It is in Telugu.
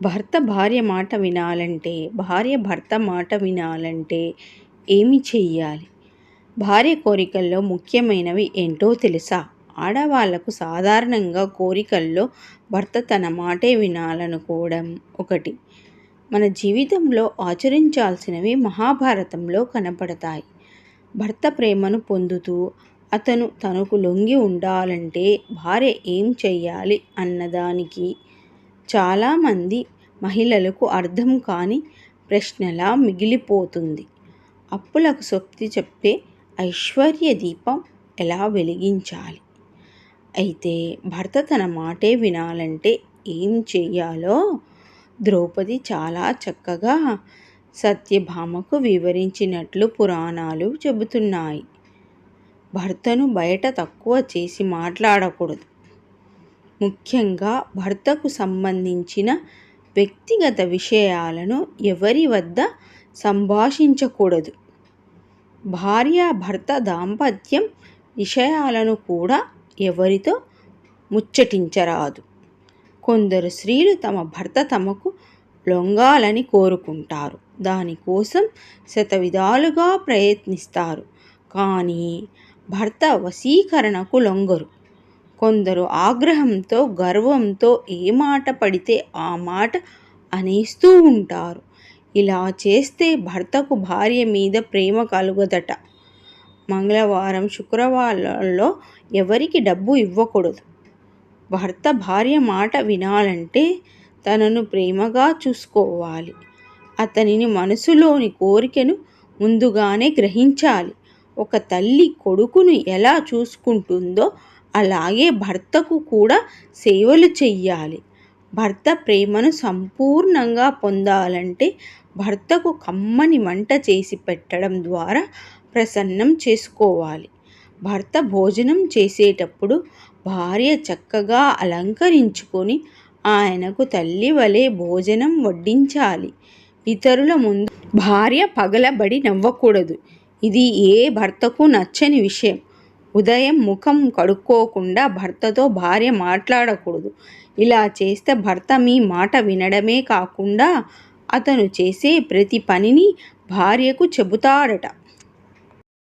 భర్త భార్య మాట వినాలంటే భార్య భర్త మాట వినాలంటే ఏమి చెయ్యాలి? భార్య కోరికల్లో ముఖ్యమైనవి ఏంటో తెలుసా? ఆడవాళ్ళకు సాధారణంగా కోరికల్లో భర్త తన మాటే వినాలనుకోవడం ఒకటి. మన జీవితంలో ఆచరించాల్సినవి మహాభారతంలో కనపడతాయి. భర్త ప్రేమను పొందుతూ అతను తనకు లొంగి ఉండాలంటే భార్య ఏం చెయ్యాలి అన్నదానికి చాలామంది మహిళలకు అర్థం కాని ప్రశ్నలా మిగిలిపోతుంది. అప్పులకు సొప్తి చెప్పే ఐశ్వర్య దీపం ఎలా వెలిగించాలి? అయితే భర్త తన మాటే వినాలంటే ఏం చెయ్యాలో? ద్రౌపది చాలా చక్కగా సత్యభామకు వివరించినట్లు పురాణాలు చెబుతున్నాయి. భర్తను బయట తక్కువ చేసి మాట్లాడకూడదు. ముఖ్యంగా భర్తకు సంబంధించిన వ్యక్తిగత విషయాలను ఎవరి వద్ద సంభాషించకూడదు. భార్య భర్త దాంపత్యం విషయాలను కూడా ఎవరితో ముచ్చటించరాదు. కొందరు స్త్రీలు తమ భర్త తమకు లొంగాలని కోరుకుంటారు. దానికోసం శతవిధాలుగా ప్రయత్నిస్తారు. కానీ భర్త వశీకరణకు లొంగరు. కొందరు ఆగ్రహంతో గర్వంతో ఏ మాట పడితే ఆ మాట అనేస్తూ ఉంటారు. ఇలా చేస్తే భర్తకు భార్య మీద ప్రేమ కలుగదట. మంగళవారం శుక్రవారాల్లో ఎవరికి డబ్బు ఇవ్వకూడదు. భర్త భార్య మాట వినాలంటే తనను ప్రేమగా చూసుకోవాలి. అతనిని మనసులోని కోరికను ముందుగానే గ్రహించాలి. ఒక తల్లి కొడుకును ఎలా చూసుకుంటుందో అలాగే భర్తకు కూడా సేవలు చెయ్యాలి. భర్త ప్రేమను సంపూర్ణంగా పొందాలంటే భర్తకు కమ్మని వంట చేసి పెట్టడం ద్వారా ప్రసన్నం చేసుకోవాలి. భర్త భోజనం చేసేటప్పుడు భార్య చక్కగా అలంకరించుకొని ఆయనకు తల్లి వలె భోజనం వడ్డించాలి. ఇతరుల ముందు భార్య పగలబడి నవ్వకూడదు. ఇది ఏ భర్తకు నచ్చని విషయం. ఉదయం ముఖం కడుక్కోకుండా భర్తతో భార్య మాట్లాడకూడదు. ఇలా చేస్తే భర్త మీ మాట వినడమే కాకుండా అతను చేసే ప్రతి పనిని భార్యకు చెబుతాడట.